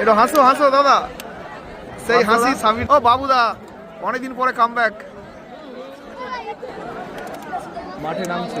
এটা হাসো হাসো দাদা। সেই হাসি স্বামী ও বাবুদা অনেকদিন পরে কাম ব্যাক মাঠে নামছে।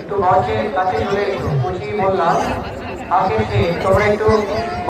একটু মঞ্চের কাছে চলে এসো বলছি বললাম। আগে তোমরা একটু